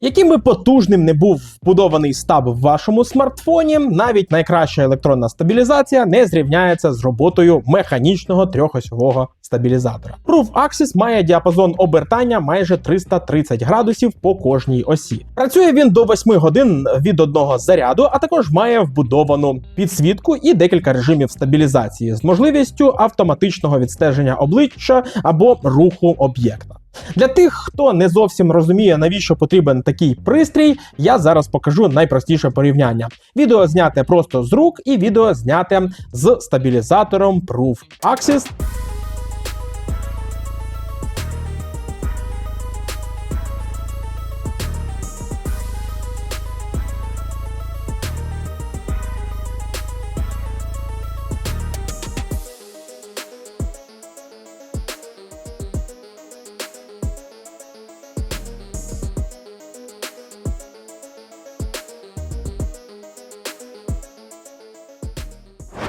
Яким би потужним не був вбудований стаб в вашому смартфоні, навіть найкраща електронна стабілізація не зрівняється з роботою механічного трьохосьового стабілізатора. Proof Axis має діапазон обертання майже 330 градусів по кожній осі. Працює він до 8 годин від одного заряду, а також має вбудовану підсвітку і декілька режимів стабілізації з можливістю автоматичного відстеження обличчя або руху об'єкта. Для тих, хто не зовсім розуміє, навіщо потрібен такий пристрій, я зараз покажу найпростіше порівняння. Відео зняте просто з рук, і відео зняте з стабілізатором Proof Axis.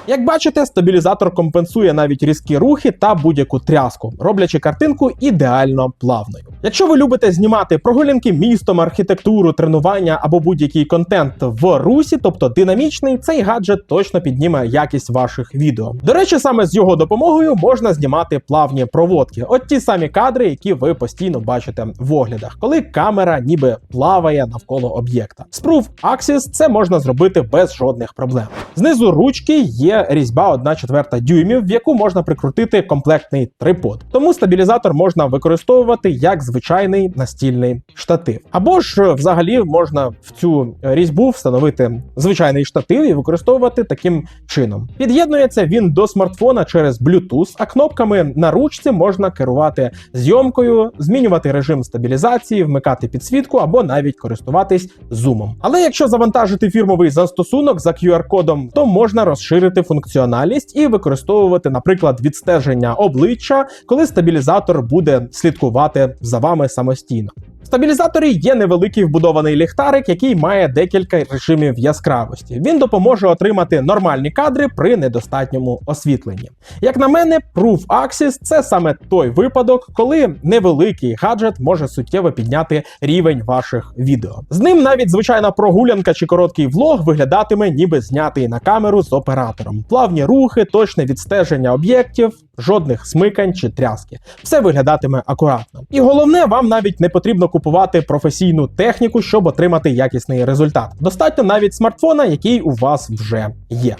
Як бачите, стабілізатор компенсує навіть різкі рухи та будь-яку тряску, роблячи картинку ідеально плавною. Якщо ви любите знімати прогулянки містом, архітектуру, тренування або будь-який контент в русі, тобто динамічний, цей гаджет точно підніме якість ваших відео. До речі, саме з його допомогою можна знімати плавні проводки, от ті самі кадри, які ви постійно бачите в оглядах, коли камера ніби плаває навколо об'єкта. З Proof Axis це можна зробити без жодних проблем. Знизу ручки є різьба 1,4 дюймів, в яку можна прикрутити комплектний трипод. Тому стабілізатор можна використовувати як звичайний настільний штатив. Або ж взагалі можна в цю різьбу встановити звичайний штатив і використовувати таким чином. Під'єднується він до смартфона через Bluetooth, а кнопками на ручці можна керувати зйомкою, змінювати режим стабілізації, вмикати підсвітку або навіть користуватись зумом. Але якщо завантажити фірмовий застосунок за QR-кодом, то можна розширити функціональність і використовувати, наприклад, відстеження обличчя, коли стабілізатор буде слідкувати за вами самостійно. Стабілізаторі є невеликий вбудований ліхтарик, який має декілька режимів яскравості. Він допоможе отримати нормальні кадри при недостатньому освітленні. Як на мене, Proof Axis – це саме той випадок, коли невеликий гаджет може суттєво підняти рівень ваших відео. З ним навіть звичайна прогулянка чи короткий влог виглядатиме, ніби знятий на камеру з оператором. Плавні рухи, точне відстеження об'єктів, жодних смикань чи тряски. Все виглядатиме акуратно. І головне, вам навіть не потрібно купувати професійну техніку, щоб отримати якісний результат. Достатньо навіть смартфона, який у вас вже є.